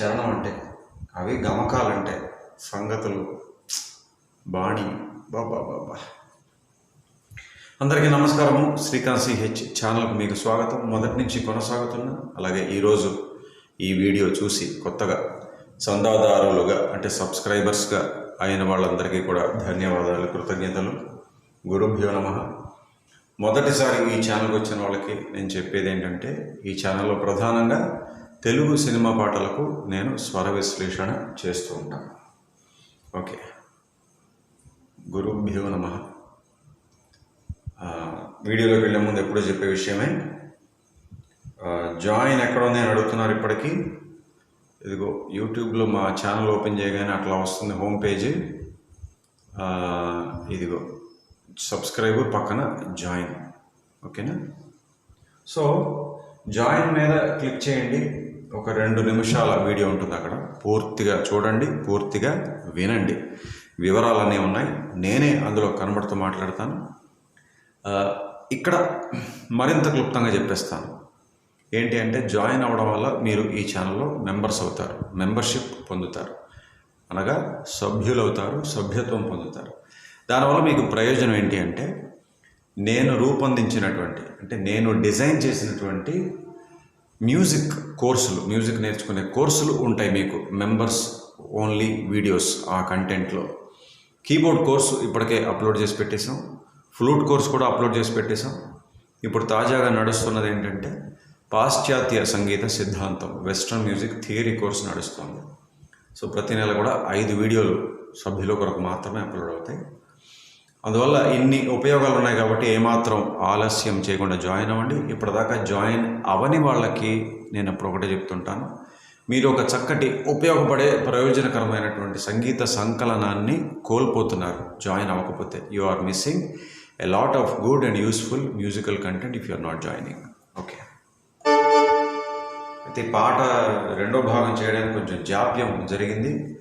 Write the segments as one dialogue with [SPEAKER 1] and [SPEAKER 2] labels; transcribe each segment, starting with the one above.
[SPEAKER 1] బాబా చరణం అంటే అవి గమకాలంటే సంగతులు బాణి బాబా బాబా అందరికీ నమస్కారము. శ్రీకాంత్ సిహెచ్ ఛానల్కు మీకు స్వాగతం. మొదటి నుంచి కొనసాగుతున్నా అలాగే ఈరోజు ఈ వీడియో చూసి కొత్తగా చందాదారులుగా అంటే సబ్స్క్రైబర్స్గా అయిన వాళ్ళందరికీ కూడా ధన్యవాదాలు కృతజ్ఞతలు. గురుభ్యో నమ. మొదటిసారి ఈ ఛానల్కి వచ్చిన వాళ్ళకి నేను చెప్పేది ఏంటంటే ఈ ఛానల్లో ప్రధానంగా తెలుగు సినిమా పాటలకు నేను స్వర విశ్లేషణ చేస్తూ ఉంటాను. ఓకే. గురుభ్యో నమ. వీడియోలోకి వెళ్ళే ముందు ఎప్పుడూ చెప్పే విషయమే. జాయిన్ ఎక్కడ ఉంది అని అడుగుతున్నారు ఇప్పటికీ. ఇదిగో యూట్యూబ్లో మా ఛానల్ ఓపెన్ చేయగానే అట్లా వస్తుంది హోమ్ పేజీ. ఇదిగో సబ్స్క్రైబ్ పక్కన జాయిన్. ఓకేనా? సో జాయిన్ మీద క్లిక్ చేయండి. ఒక రెండు నిమిషాల వీడియో ఉంటుంది అక్కడ. పూర్తిగా చూడండి పూర్తిగా వినండి. వివరాలన్నీ ఉన్నాయి. నేనే అందులో కనబడుతూ మాట్లాడతాను. ఇక్కడ మరింత క్లుప్తంగా చెప్పేస్తాను. ఏంటి అంటే జాయిన్ అవ్వడం వల్ల మీరు ఈ ఛానల్లో మెంబర్స్ అవుతారు మెంబర్షిప్ పొందుతారు. అనగా సభ్యులు అవుతారు సభ్యత్వం పొందుతారు. దానివల్ల మీకు ప్రయోజనం ఏంటి అంటే నేను రూపొందించినటువంటి అంటే నేను డిజైన్ చేసినటువంటి మ్యూజిక్ కోర్సులు మ్యూజిక్ నేర్చుకునే కోర్సులు ఉంటాయి మీకు. మెంబర్స్ ఓన్లీ వీడియోస్ ఆ కంటెంట్లో కీబోర్డ్ కోర్సు ఇప్పటికే అప్లోడ్ చేసి పెట్టేశాం. ఫ్లూట్ కోర్స్ కూడా అప్లోడ్ చేసి పెట్టేశాం. ఇప్పుడు తాజాగా నడుస్తున్నది ఏంటంటే పాశ్చాత్య సంగీత సిద్ధాంతం వెస్ట్రన్ మ్యూజిక్ థియరీ కోర్స్ నడుస్తుంది. సో ప్రతి నెల కూడా ఐదు వీడియోలు సభ్యుల కొరకు మాత్రమే అప్లోడ్ అవుతాయి. అందువల్ల ఇన్ని ఉపయోగాలు ఉన్నాయి కాబట్టి ఏమాత్రం ఆలస్యం చేయకుండా జాయిన్ అవ్వండి. ఇప్పటిదాకా జాయిన్ అవని వాళ్ళకి నేను ఇప్పుడు ఒకటే చెప్తుంటాను. మీరు ఒక చక్కటి ఉపయోగపడే ప్రయోజనకరమైనటువంటి సంగీత సంకలనాన్ని కోల్పోతున్నారు. జాయిన్ అవ్వకపోతే you are missing a lot of good and useful musical content if you are not joining. Okay. అయితే పాట రెండో భాగం చేయడానికి కొంచెం జాప్యం జరిగింది.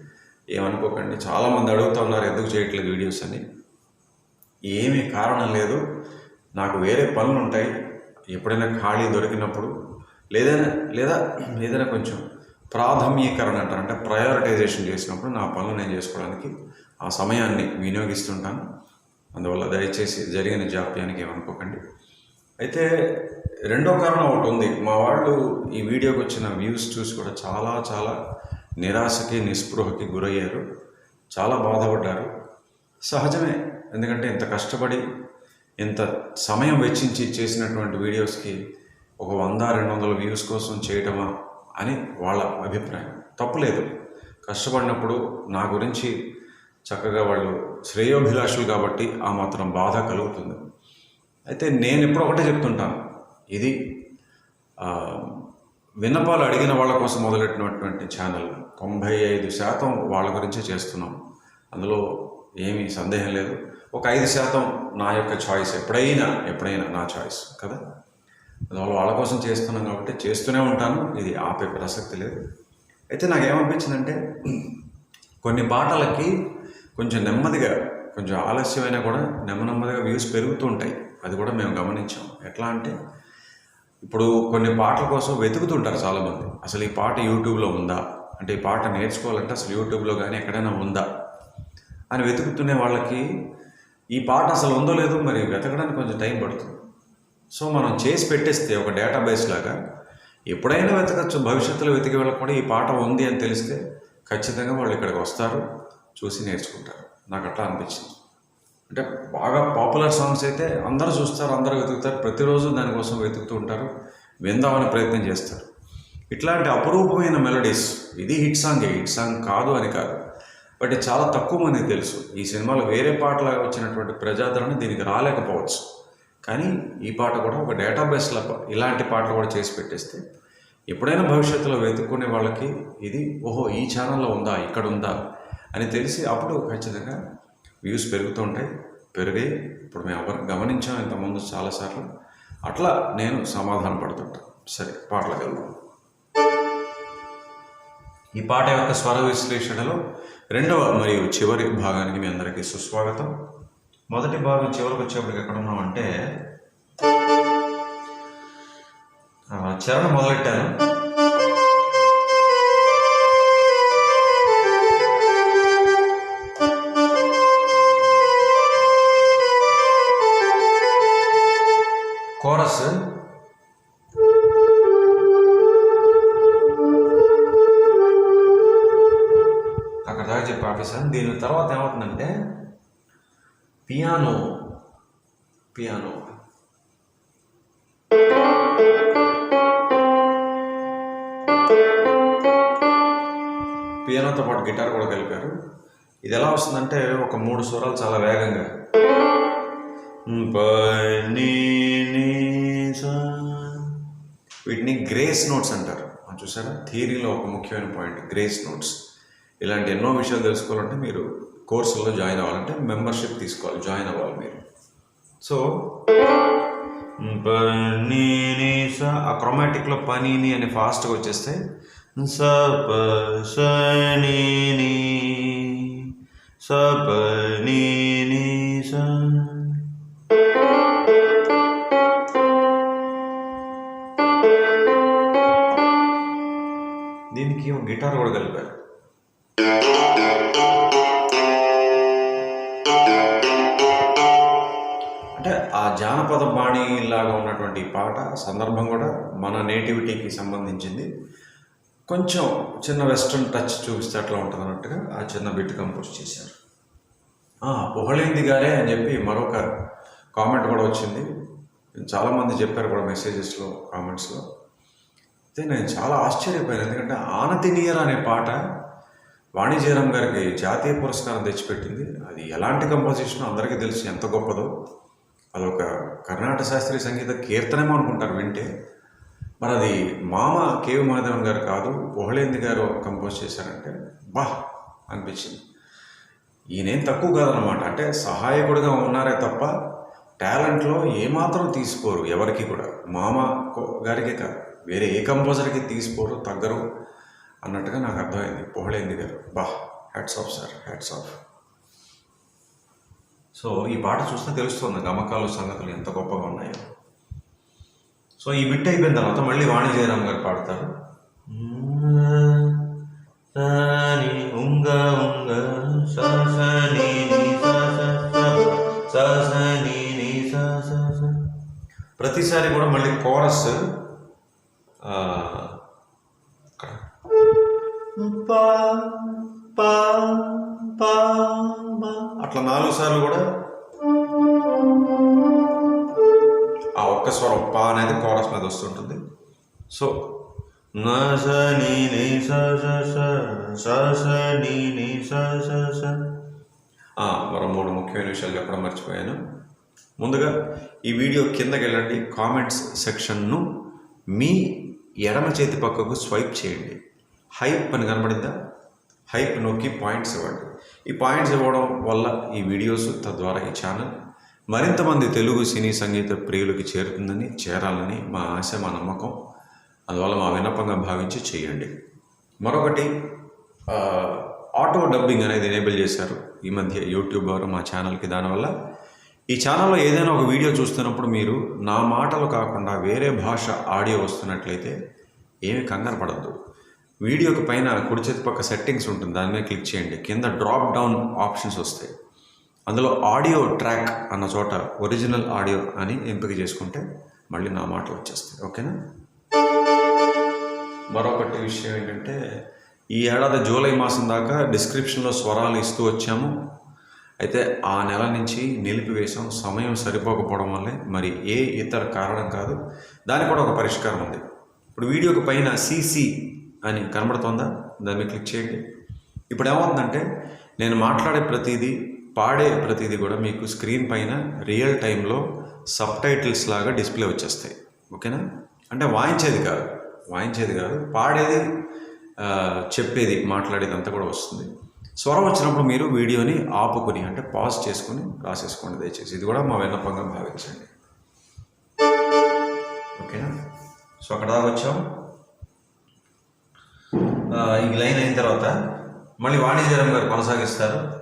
[SPEAKER 1] ఏమనుకోకండి. చాలామంది అడుగుతూ ఉన్నారు ఎందుకు చేయట్లేదు వీడియోస్ అని. ఏమీ కారణం లేదు. నాకు వేరే పనులు ఉంటాయి. ఎప్పుడైనా ఖాళీ దొరికినప్పుడు లేదైనా లేదా ఏదైనా కొంచెం ప్రాథమ్యీకరణ అంటారు. అంటే ప్రయారిటైజేషన్ చేసినప్పుడు నా పనులు నేను చేసుకోవడానికి ఆ సమయాన్ని వినియోగిస్తుంటాను. అందువల్ల దయచేసి జరిగిన జాప్యానికి ఏమనుకోకండి. అయితే రెండో కారణం ఒకటి ఉంది. మా వాళ్ళు ఈ వీడియోకి వచ్చిన వ్యూస్ చూసి కూడా చాలా చాలా నిరాశకి నిస్పృహకి గురయ్యారు. చాలా బాధపడ్డారు. సహజమే. ఎందుకంటే ఇంత కష్టపడి ఇంత సమయం వెచ్చించి చేసినటువంటి వీడియోస్కి ఒక వంద రెండు వందల వ్యూస్ కోసం చేయటమా అని వాళ్ళ అభిప్రాయం. తప్పులేదు. కష్టపడినప్పుడు నా గురించి చక్కగా వాళ్ళు శ్రేయోభిలాషులు కాబట్టి ఆ మాత్రం బాధ కలుగుతుంది. అయితే నేను ఎప్పుడు ఒకటే చెప్తుంటాను. ఇది విన్నపాలు అడిగిన వాళ్ళ కోసం మొదలెట్టినటువంటి ఛానల్. తొంభై ఐదు శాతం వాళ్ళ గురించే చేస్తున్నాం. అందులో ఏమీ సందేహం లేదు. ఒక ఐదు శాతం నా యొక్క చాయిస్ ఎప్పుడైనా ఎప్పుడైనా నా చాయిస్ కదా? అందువల్ల వాళ్ళ కోసం చేస్తున్నాం కాబట్టి చేస్తూనే ఉంటాను. ఇది ఆపే ప్రసక్తి లేదు. అయితే నాకు ఏమనిపించిందంటే కొన్ని పాటలకి కొంచెం నెమ్మదిగా కొంచెం ఆలస్యమైనా కూడా నెమ్మ నెమ్మదిగా వ్యూస్ పెరుగుతూ ఉంటాయి. అది కూడా మేము గమనించాం. ఎట్లా అంటే ఇప్పుడు కొన్ని పాటల కోసం వెతుకుతుంటారు చాలామంది. అసలు ఈ పాట యూట్యూబ్లో ఉందా? అంటే ఈ పాట నేర్చుకోవాలంటే అసలు యూట్యూబ్లో కానీ ఎక్కడైనా ఉందా? అని వెతుకుతునే వాళ్ళకి ఈ పాట అసలు ఉందో లేదో మరి వెతకడానికి కొంచెం టైం పడుతుంది. సో మనం చేసి పెట్టేస్తే ఒక డేటాబేస్ లాగా ఎప్పుడైనా వెతకచ్చు. భవిష్యత్తులో వెతికి వాళ్ళకి కూడా ఈ పాట ఉంది అని తెలిస్తే ఖచ్చితంగా వాళ్ళు ఇక్కడికి వస్తారు చూసి నేర్చుకుంటారు. నాకు అట్లా అనిపించింది. అంటే బాగా పాపులర్ సాంగ్స్ అయితే అందరూ చూస్తారు అందరూ వెతుకుతారు. ప్రతిరోజు దానికోసం వెతుకుతూ ఉంటారు విందామని ప్రయత్నం చేస్తారు. ఇట్లాంటి అపురూపమైన మెలడీస్ ఇది హిట్ సాంగే హిట్ సాంగ్ కాదు అని కాదు. బట్ చాలా తక్కువ మందికి తెలుసు. ఈ సినిమాలో వేరే పాటలాగా వచ్చినటువంటి ప్రజాదరణ దీనికి రాలేకపోవచ్చు. కానీ ఈ పాట కూడా ఒక డేటాబేస్లో ఇలాంటి పాటలు కూడా చేసి పెట్టేస్తే ఎప్పుడైనా భవిష్యత్తులో వెతుక్కునే వాళ్ళకి ఇది ఓహో ఈ ఛానల్లో ఉందా ఇక్కడ ఉందా అని తెలిసి అప్పుడు ఖచ్చితంగా వ్యూస్ పెరుగుతూ ఉంటాయి. పెరిగాయి ఇప్పుడు మేము ఎవరు గమనించాం ఇంతకుముందు చాలాసార్లు అట్లా నేను సమాధానం పడుతుంటాను సరే పాటలకు వెళ్దాం. ఈ పాట యొక్క స్వర విశ్లేషణలో రెండవ మరియు చివరి భాగానికి మీ అందరికీ సుస్వాగతం. మొదటి భాగం చివరికి వచ్చేప్పటికి ఎక్కడ ఉన్నామంటే అంటే చరణం మొదలెట్టాను మూడు స్వరాలు చాలా వేగంగా. వీటిని గ్రేస్ నోట్స్ అంటారు. చూసారా? థియరీలో ఒక ముఖ్యమైన పాయింట్ గ్రేస్ నోట్స్. ఇలాంటి ఎన్నో విషయాలు తెలుసుకోవాలంటే మీరు కోర్సుల్లో జాయిన్ అవ్వాలంటే మెంబర్షిప్ తీసుకోవాలి జాయిన్ అవ్వాలి మీరు. సో పనీని స ఆ క్రొమాటిక్లో పనీని అని ఫాస్ట్గా వచ్చేస్తే స ప స సపని దీనికి ఒక గిటార్ కూడా కలిపారు. అంటే ఆ జానపద బాణి లాగా ఉన్నటువంటి పాట సందర్భం కూడా మన నేటివిటీకి సంబంధించింది. కొంచెం చిన్న వెస్ట్రన్ టచ్ చూపిస్తే అట్లా ఉంటుంది అన్నట్టుగా ఆ చిన్న బిట్ కంపోజ్ చేశారు. పొహళింది పొహళేంది గారే అని చెప్పి మరొక కామెంట్ కూడా వచ్చింది. చాలామంది చెప్పారు కూడా మెసేజెస్లో కామెంట్స్లో. అయితే నేను చాలా ఆశ్చర్యపోయాను. ఎందుకంటే ఆనతినీయర్ అనే పాట వాణిజ్యరామ్ గారికి జాతీయ పురస్కారం తెచ్చిపెట్టింది. అది ఎలాంటి కంపోజిషన్ అందరికీ తెలుసు ఎంత గొప్పదో. అదొక కర్ణాటక శాస్త్రీయ సంగీత కీర్తనేమో అనుకుంటారు వింటే. మరి అది మామ కేవి మాధవన్ గారు కాదు పొహళేంది గారు కంపోజ్ చేశారంటే బా అనిపించింది. ఈయనేం తక్కువ కాదనమాట అంటే సహాయకుడిగా ఉన్నారే తప్ప టాలెంట్లో ఏమాత్రం తీసుకోరు ఎవరికి కూడా. మామ గారికి గారికే కాదు వేరే ఏ కంపోజర్కి తీసుకోరు తగ్గరు అన్నట్టుగా నాకు అర్థమైంది. పొహళేంది గారు బా hats off sir hats off so ఈ పాట చూస్తే తెలుస్తుంది గమకాలు సంగతులు ఎంత గొప్పగా ఉన్నాయో. సో ఈ బిట్ అయిపోయిన తర్వాత మళ్ళీ వాణి జయరామ్ గారు పాడతారు ఉంగ ఉంగ. ప్రతిసారి కూడా మళ్ళీ కోరస్. అట్లా నాలుగు సార్లు కూడా ఒక్క స్వరం పా అనేది కోరస్ మీద వస్తుంటుంది. సో నా ని స స స ని స స. ఆ, మరో మూడు ముఖ్యమైన విషయాలు చెప్పడం మర్చిపోయాను. ముందుగా ఈ వీడియో కిందకి వెళ్ళండి కామెంట్స్ సెక్షన్ను మీ ఎడమ చేతి పక్కకు స్వైప్ చేయండి. హైప్ అని కనబడిందా? హైప్ నొక్కి పాయింట్స్ ఇవ్వండి. ఈ పాయింట్స్ ఇవ్వడం వల్ల ఈ వీడియోస్ తద్వారా ఈ ఛానల్ మరింత మంది తెలుగు సినీ సంగీత ప్రియులకి చేరుతుందని చేరాలని మా ఆశ మా నమ్మకం. అందువల్ల మా విన్నపంగా భావించి చేయండి. మరొకటి ఆటో డబ్బింగ్ అనేది ఎనేబుల్ చేశారు ఈ మధ్య యూట్యూబ్ ద్వారా మా ఛానల్కి. దానివల్ల ఈ ఛానల్లో ఏదైనా ఒక వీడియో చూస్తున్నప్పుడు మీరు నా మాటలు కాకుండా వేరే భాష ఆడియో వస్తున్నట్లయితే ఏమి కంగారు పడద్దు. వీడియోకి పైన కుడి చేతి పక్క సెట్టింగ్స్ ఉంటుంది దాని మీద క్లిక్ చేయండి. కింద డ్రాప్ డౌన్ ఆప్షన్స్ వస్తాయి. అందులో ఆడియో ట్రాక్ అన్న చోట ఒరిజినల్ ఆడియో అని ఎంపిక చేసుకుంటే మళ్ళీ నా మాటలు వచ్చేస్తాయి ఓకేనా? మరొకటి విషయం ఏంటంటే ఈ ఏడాది జూలై మాసం దాకా డిస్క్రిప్షన్లో స్వరాలు ఇస్తూ వచ్చాము. అయితే ఆ నెల నుంచి నిలిపివేశాం సమయం సరిపోకపోవడం వల్లే. మరి ఏ ఇతర కారణం కాదు దానికి కూడా ఒక పరిష్కారం ఉంది. ఇప్పుడు వీడియోకి పైన సీసీ అని కనబడుతోందా? దాన్ని క్లిక్ చేయండి. ఇప్పుడు ఏమవుతుందంటే నేను మాట్లాడే ప్రతిదీ పాడే ప్రతిదీ కూడా మీకు స్క్రీన్ పైన రియల్ టైంలో సబ్ టైటిల్స్ లాగా డిస్ప్లే వచ్చేస్తాయి. ఓకేనా? అంటే వాయించేది కాదు. వాయించేది కాదు. పాడేది చెప్పేది మాట్లాడేది అంతా కూడా వస్తుంది. స్వరం వచ్చినప్పుడు మీరు వీడియోని ఆపుకుని అంటే పాజ్ చేసుకుని రాసేసుకోండి దయచేసి. ఇది కూడా మా విన్నపంగా భావించండి. ఓకేనా? సో అక్కడ దాకా వచ్చాం. ఈ లైన్ అయిన తర్వాత మళ్ళీ వాణిజ్యరం గారు కొనసాగిస్తారు.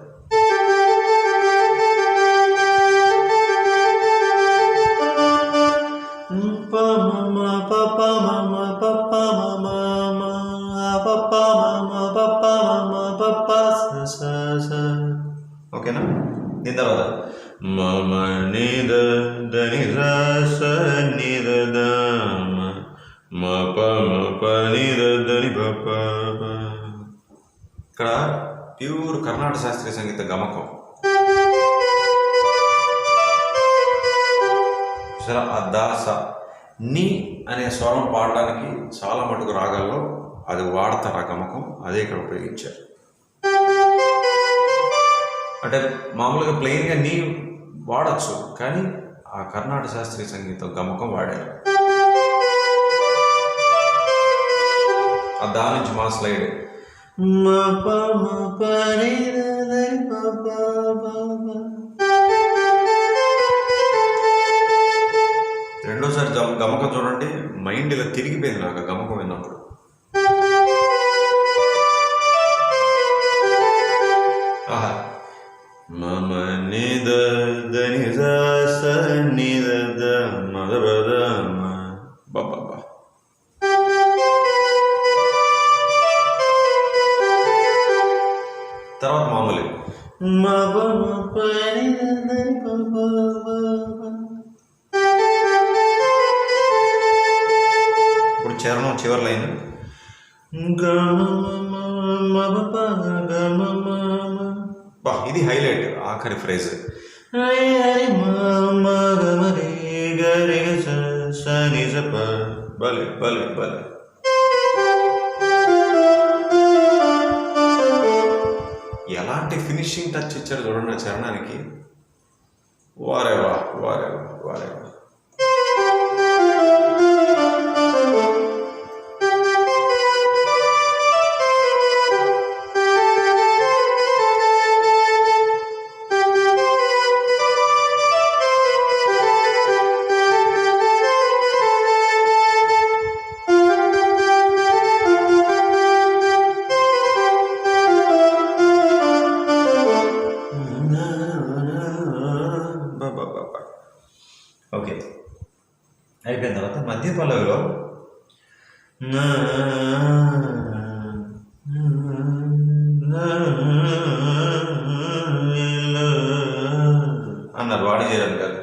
[SPEAKER 1] దీని తర్వాత. మమ నిద దని రస నిద దమ మ ప మ ప నిద దని ప ప ప. ఇక్కడ ప్యూర్ కర్ణాటక శాస్త్రీయ సంగీత గమకం. సరే ఆ దాస నీ అనే స్వరం పాడడానికి చాలా మటుకు రాగాల్లో అది వాడతారు ఆ గమకం అదే ఇక్కడ ఉపయోగించారు. అంటే మామూలుగా ప్లెయిన్గా నీ వాడచ్చు కానీ ఆ కర్ణాటక శాస్త్రీయ సంగీతం గమకం వాడారు. ఆ దాని నుంచి మా స్లైడ్ రెండోసారి గమకం చూడండి మైండ్ ఇలా తిరిగిపోయింది నాకు గమకం. బా ఇది హైలైట్ ఆఖరి ఫ్రేజ్. భలే భలే భలే. ఎలాంటి ఫినిషింగ్ టచ్ ఇచ్చారు చూడండి చరణానికి. వారేవా వారేవా వారేవా. ఓకే. అయిపోయిన తర్వాత మధ్య పల్లవిలో అన్నారు వాడి చేయడం కాదు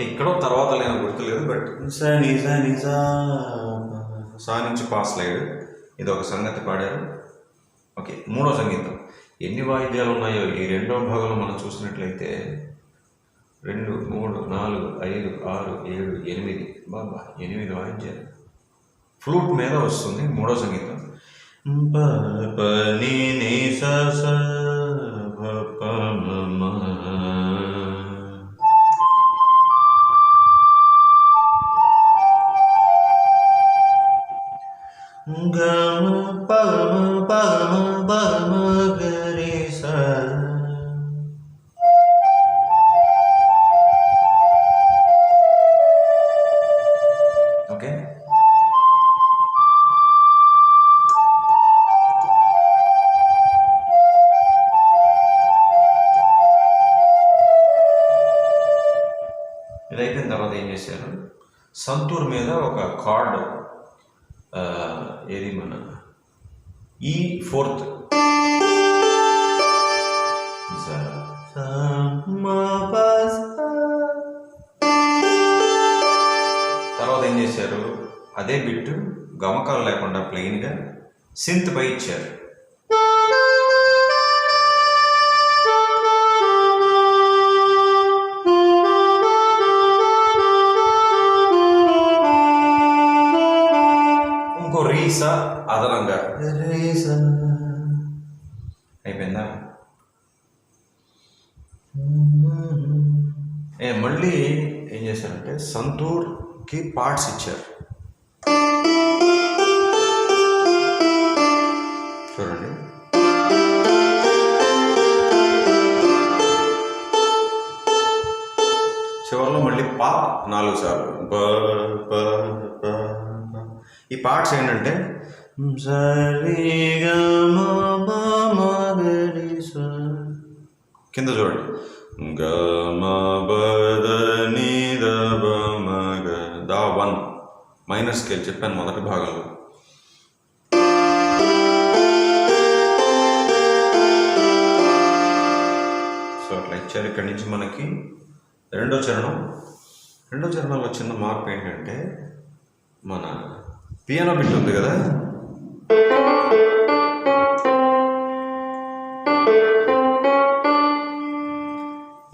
[SPEAKER 1] ఎక్కడో తర్వాత లేని గుర్తులేదు బట్ సని సని సా నుంచి పాస్ లేడు ఇది ఒక సంగతి పాడారు. ఓకే మూడో సంగీతం. ఎన్ని వాయిద్యాలు ఉన్నాయో ఈ రెండో భాగంలో మనం చూసినట్లయితే రెండు మూడు నాలుగు ఐదు ఆరు ఏడు ఎనిమిది. బాబా ఎనిమిది వాయిద్యాలు. ఫ్లూట్ మీద వస్తుంది మూడో సంగీతం. ప ప ని స తర్వాత ఏం చేశారు? అదే బిట్ గమకాలు లేకుండా ప్లెయిన్గా సింత్ పై ఇచ్చారు. ఇంకో రీసా అదనంగా. రీసా. అయిపోయిందా? ఏ మళ్ళీ ఏం చేశారంటే సంతూర్కి పార్ట్స్ ఇచ్చారు. చూడండి. చివరిలో మళ్ళీ పా నాలుగు సార్లు. ప, ఈ పార్ట్స్ ఏంటంటే కింద చూడండి. గ మైనర్ స్కేల్ చెప్పాను మొదటి భాగంలో. సో అట్లా ఇచ్చారు. ఇక్కడి నుంచి మనకి రెండో చరణం. రెండో చరణంలో చిన్న మార్పు ఏంటంటే మన పియానో బిట్ ఉంది కదా?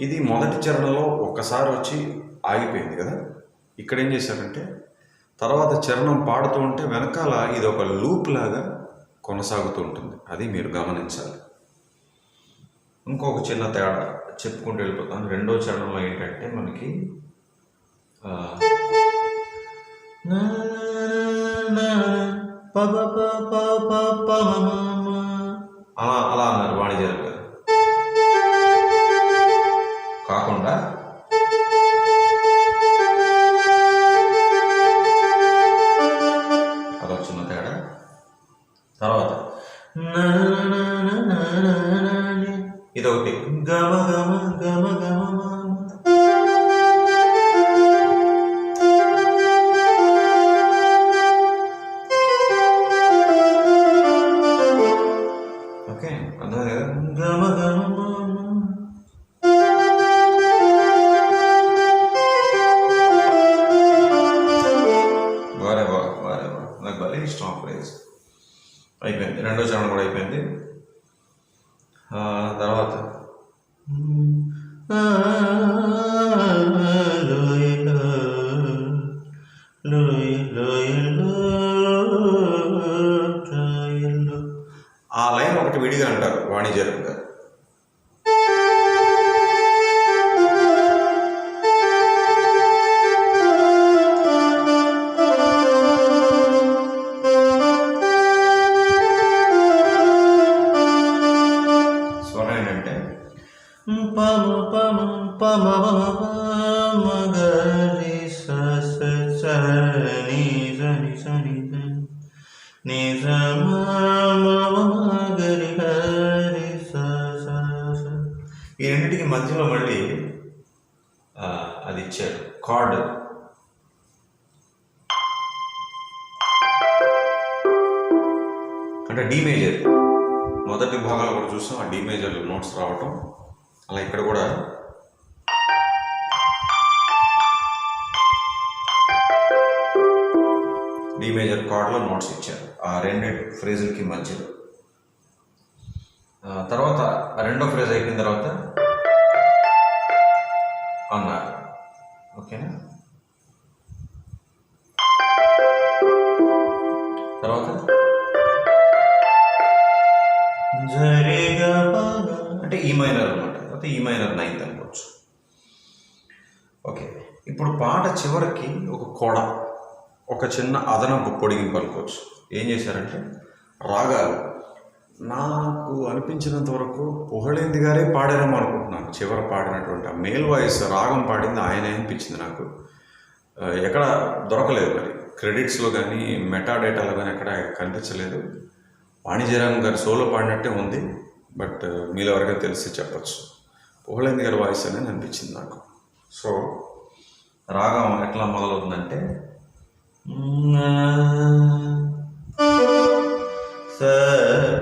[SPEAKER 1] ఇది మొదటి చరణంలో ఒక్కసారి వచ్చి ఆగిపోయింది కదా? ఇక్కడ ఏం చేశారంటే తర్వాత చరణం పాడుతూ ఉంటే వెనకాల ఇది ఒక లూప్ లాగా కొనసాగుతూ ఉంటుంది. అది మీరు గమనించాలి. ఇంకొక చిన్న తేడా చెప్పుకుంటూ వెళ్ళిపోతాను రెండో చరణంలో ఏంటంటే మనకి అలా అలా అన్నారు వాణిజ్యాలు రెండో చరణం కూడా అయిపోయింది. ని హరి స ఈ రెండింటికి మధ్యలో మళ్ళీ అది ఇచ్చారు. కార్డ్. అంటే డి మేజర్ మొదటి భాగాలు కూడా చూస్తాం ఆ డి మేజర్ నోట్స్ రావటం. అలా ఇక్కడ కూడా. డి మేజర్ కార్డ్లో నోట్స్ ఇచ్చారు. ఆ రెండు ఫ్రేజులకి మధ్యలో తర్వాత రెండో ఫ్రేజ్ అయిపోయిన తర్వాత అన్నారు ఓకేనా? తర్వాత? అంటే ఈ మైనర్ అనమాట తర్వాత ఈ మైనర్ నైన్త్ అనుకోవచ్చు. ఓకే. ఇప్పుడు పాట చివరికి ఒక కొడ ఒక చిన్న అదనపు పొడిగింపు అనుకోవచ్చు. ఏం చేశారంటే రాగాలు. నాకు అనిపించినంత వరకు పొహళేంది గారే పాడారేమో అనుకుంటున్నాను. చివర పాడినటువంటి ఆ మేల్ వాయిస్ రాగం పాడింది ఆయనే అనిపించింది నాకు. ఎక్కడ దొరకలేదు మరి. క్రెడిట్స్లో కానీ మెటా డేటాలో కానీ ఎక్కడ కనిపించలేదు. వాణిజ్యరామ్ గారు సోలో పాడినట్టే ఉంది బట్ మీలో ఎవరికైనా తెలిసి చెప్పచ్చు. పొహళేంది గారి వాయిస్ అనేది అనిపించింది నాకు. సో రాగం ఎట్లా మొదలవుతుందంటే స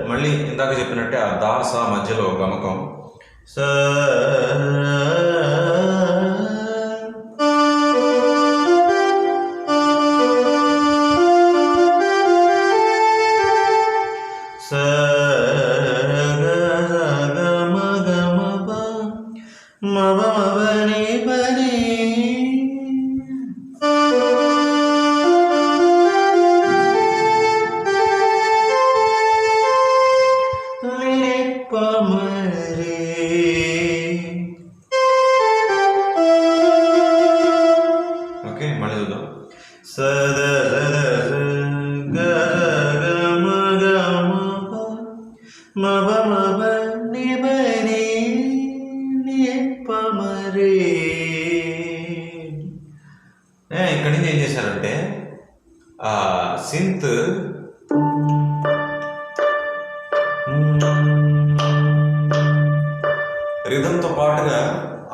[SPEAKER 1] మళ్ళీ ఇందాక చెప్పినట్టే ఆ దాస మధ్యలో గమకం. స సింత్ రిధంతో పాటుగా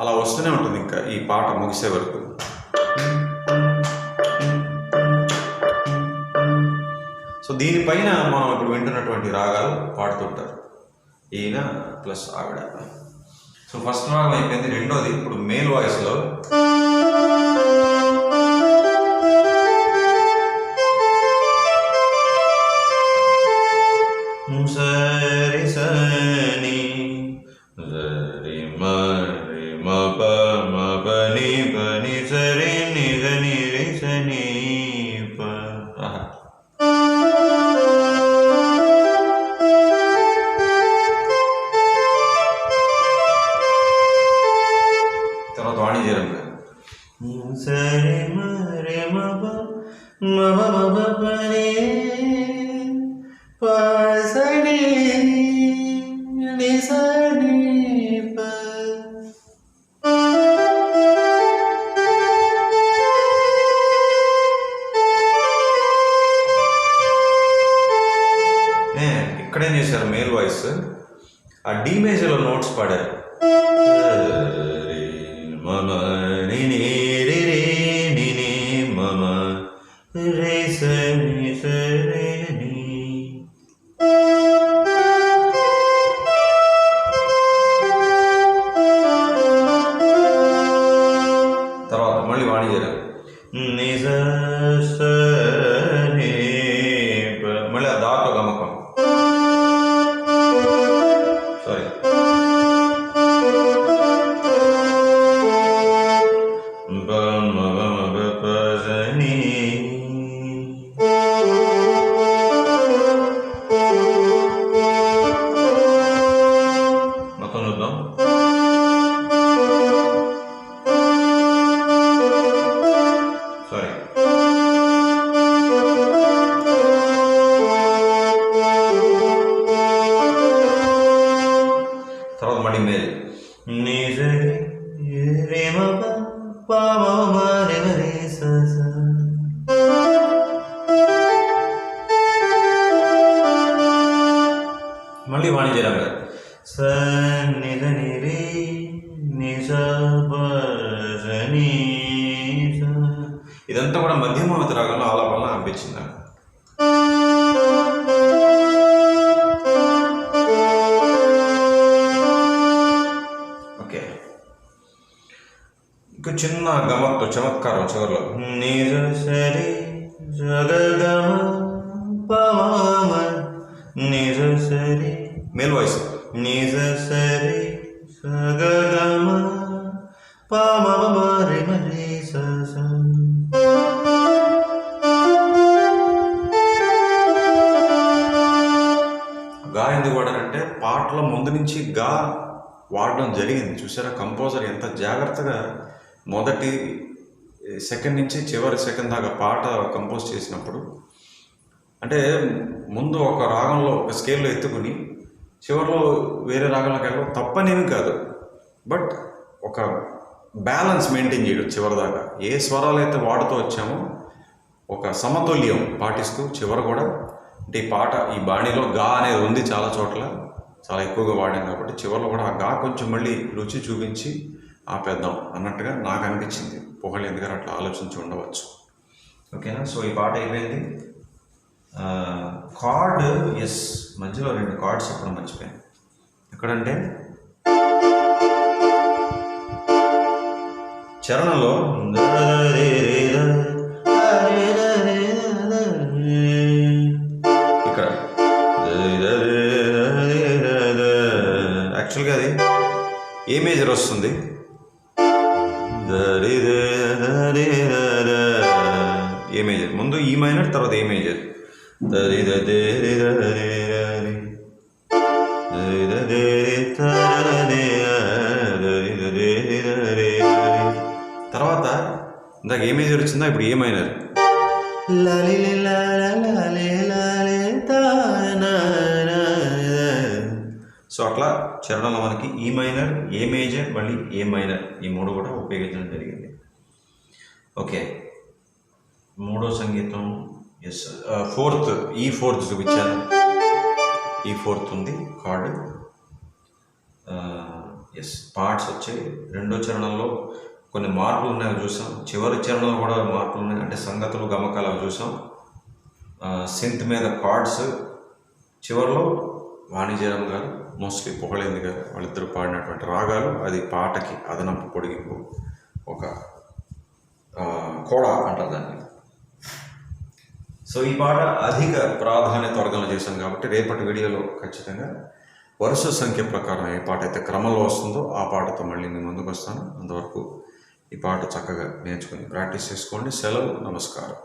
[SPEAKER 1] అలా వస్తూనే ఉంటుంది ఇంకా ఈ పాట ముగిసే వరకు. సో దీనిపైన మనం ఇప్పుడు వింటున్నటువంటి రాగాలు పాడుతుంటారు. ఈయన ప్లస్ ఆవిడ. సో ఫస్ట్ రాగం అయిపోయింది రెండోది. ఇప్పుడు మేల్ వాయిస్లో మళ్ళీ వాణిజ్యరం గారు
[SPEAKER 2] స ని ద ని రి ని స ప స ని స
[SPEAKER 1] ఇదంతా కూడా మధ్యమావతి రాగంలో ఆలాపన అనిపించింది నాకు ఓకే ఇంకా చిన్న గమత్తు చమత్కారం చివరిలో
[SPEAKER 2] గా
[SPEAKER 1] ఎందుకు వాడారంటే పాటలో ముందు నుంచి గా వాడడం జరిగింది. చూసారా కంపోజర్ ఎంత జాగ్రత్తగా మొదటి సెకండ్ నుంచి చివరి సెకండ్ దాకా పాట కంపోజ్ చేసినప్పుడు అంటే ముందు ఒక రాగంలో ఒక స్కేల్లో ఎత్తుకుని చివరిలో వేరే రాగంలోకి వెళ్ళడం తప్పనేమి కాదు. బట్ ఒక బ్యాలెన్స్ మెయింటైన్ చేయడం చివరి దాకా ఏ స్వరాలు అయితే వాడుతూ వచ్చామో ఒక సమతుల్యం పాటిస్తూ చివరి కూడా అంటే ఈ పాట ఈ బాణీలో గా అనేది ఉంది చాలా చోట్ల. చాలా ఎక్కువగా వాడాం కాబట్టి చివరిలో కూడా ఆ గా కొంచెం మళ్ళీ రుచి చూపించి ఆపేద్దాం అన్నట్టుగా నాకు అనిపించింది. పొగళేంది గారు అట్లా ఆలోచించి ఉండవచ్చు. ఓకేనా? సో ఈ పాట అయిపోయింది. కార్డ్ ఎస్ మధ్యలో రెండు కార్డ్స్ చెప్పడం మర్చిపోయాను. ఎక్కడంటే చరణంలో ఏ మేజర్ వస్తుంది? ఉపయోగించడం జరిగింది. ఓకే. మూడో సంగీతం ఎస్ ఫోర్త్ ఈ ఫోర్త్ చూపించాను. ఈ ఫోర్త్ ఉంది కార్డు. ఎస్ పార్ట్స్ వచ్చాయి. రెండో చరణంలో కొన్ని మార్పులు ఉన్నాయి చూసాం. చివరి చరణంలో కూడా మార్పులు ఉన్నాయి. అంటే సంగతులు గమకాలు అవి చూసాం. సింత్ మీద కార్డ్స్. చివరిలో వాణిజ్యం గారు మోస్ట్లీ పొగలేందుగా వాళ్ళిద్దరు పాడినటువంటి రాగాలు అది పాటకి అదనపు పొడిగింపు ఒక కోడ అంటారు దాన్ని. సో ఈ పాట అధిక ప్రాధాన్యత వర్గంలో చేశాను కాబట్టి రేపటి వీడియోలో ఖచ్చితంగా వరుస సంఖ్య ప్రకారం ఏ పాట అయితే క్రమంలో వస్తుందో ఆ పాటతో మళ్ళీ నేను ముందుకు వస్తాను. అంతవరకు ఈ పాట చక్కగా నేర్చుకుని ప్రాక్టీస్ చేసుకోండి. సెలవు నమస్కారం.